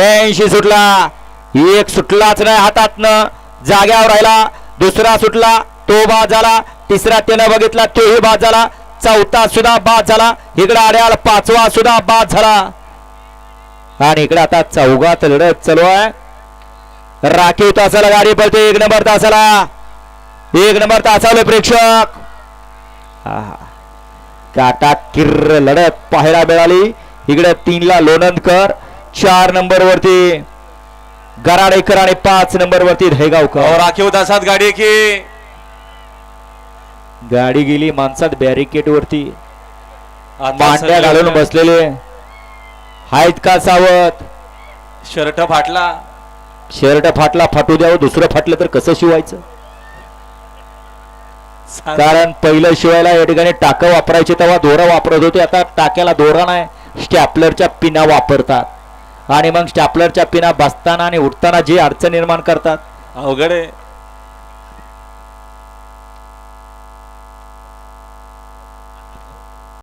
ब्याऐंशी सुटला. एक सुटलाच नाही हातातनं. जाग्यावर राहिला. दुसरा सुटला. तो बाद झाला. तिसरा त्यानं बघितला. तोही बाद झाला. चौथा सुद्धा बाद झाला. इकडे आड्याल पाचवा सुद्धा बाद झाला. आणि इकडे आता चौघात लढत चालू आहे. राखीव तासाला गाडी पळते एक नंबर तासाला. एक नंबर तासावले प्रेक्षक. काटा किर्र लढत पाहायला मिळाली. इकडे तीनला लोणंदकर. चार नंबर वरती गराडेकर आणि पाच नंबर वरती अहो, धैगावकर राखीव तासात गाडी की. गाडी गेली माणसात बॅरिकेड वरती. मांड्या घालून बसलेले. आहेत का सावत शर्ट फाटला. शर्ट फाटला फाटू द्यावं दुसरं फाटलं तर कसं शिवायचं. कारण पहिलं शिवायला या ठिकाणी टाकं वापरायचे तेव्हा दोरा वापरत होते आता टाक्याला दोरा नाही स्टॅपलरच्या पिना वापरतात. आणि मग स्टॅपलरच्या पिना बसताना आणि उठताना जी अडचण निर्माण करतात. अवघड आहे.